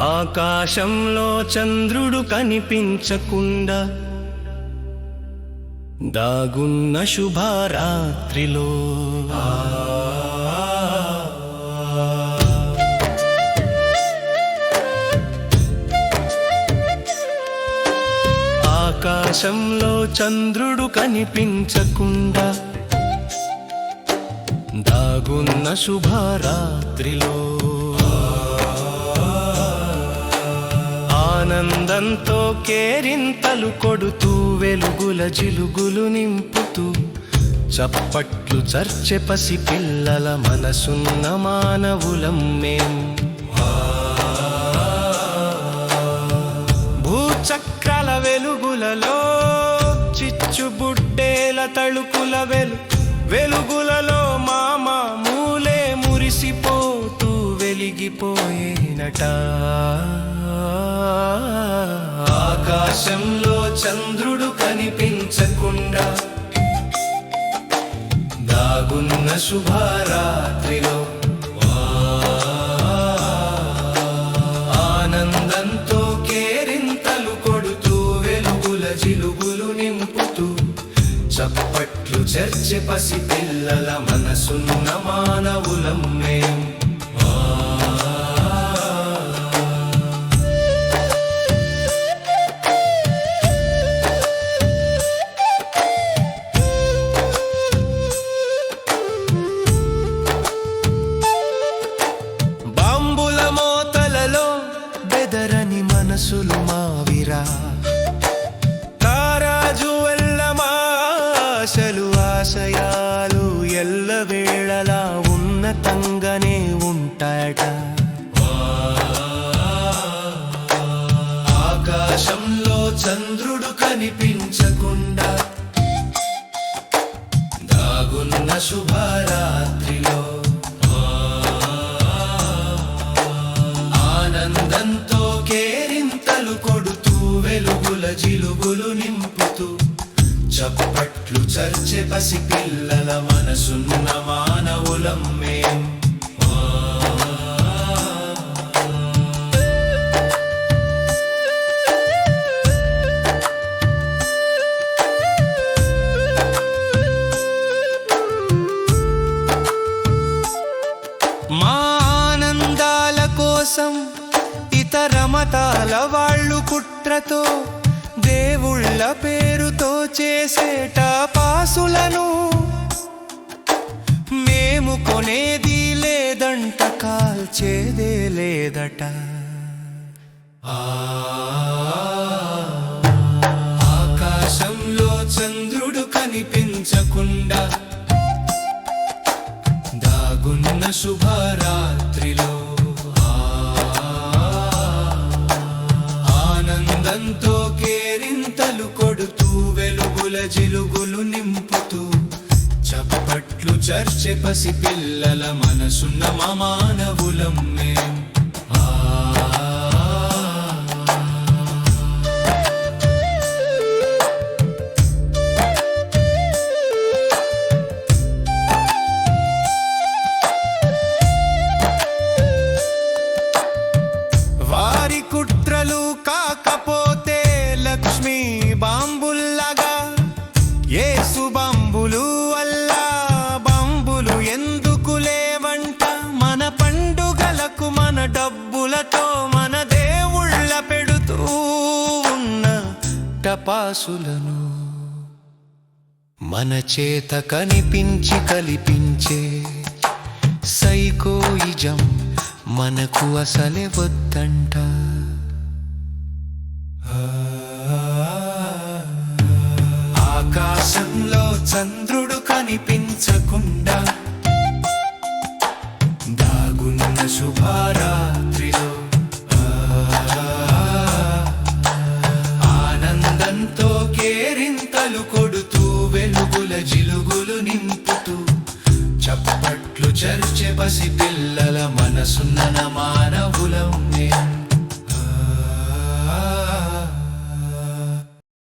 ఆకాశంలో చంద్రుడు కనిపించకుండా దాగున్న శుభారాత్రిలో. ఆకాశంలో చంద్రుడు కనిపించకుండా దాగున్న శుభారాత్రిలో. ఆనందంతో కేరింతలు కొడుతూ వెలుగుల జిలుగులు నింపుతూ చప్పట్లు చర్చె పసి పిల్లల మనసున్న మానవులం మేం. భూచక్రాల వెలుగులలో చిచ్చుబుడ్డేల తళుకుల వెలు వెలుగులలో మామ మూలే మురిసిపోతూ వెలిగిపోయేనట ఆకాశంలో చంద్రుడు కనిపించకుండా దాగున్న శుభరాత్రిలో ఆనందంతో కేరింతలు కొడుతూ వెలుగుల జిలుగులు నింపుతూ చప్పట్లు చర్చె పసి పిల్లల మనసున్న మానవులం మేం. ఆకాశంలో చంద్రుడు కనిపించకుండా దాగున్న శుభరాత్రిలో ఆనందంతో కేరింతలు కొడుతూ వెలుగుల జిలుగులు నింపుతూ చప్పట్లు చర్చె పసి పిల్లల మనసున్నమా కోసం ఇతర మతాల వాళ్ళు కుట్రతో దేవుళ్ళ పేరుతో చేసేట పాసులను. మేము కొనేది లేదంట కాల్చేదే లేదట. ఆకాశంలో చంద్రుడు కనిపించకుండా దాగున్న శుభరాత్రిలో వెలుగుల జిలుగులు నింపుతూ చప్పట్లు చర్చె పసి పిల్లల మనసున్న మా మానవులం మేం వారి కుట్రలు కాకపోతే లక్ష్మీ పూలతో మన దేవుళ్ళ పెడుతూ ఉన్న టపాసులను మన చేత కనిపించి కల్పించే సైకోయిజం మనకు అసలే వద్దంట. ఆకాశంలో చంద్రుడు కనిపించకుండా దాగున్న శుభార కేరింతలు కొడుతూ వెలుగుల జిలుగులు నింపుతూ చప్పట్లు చర్చె పసి పిల్లల మనసున్న మానవ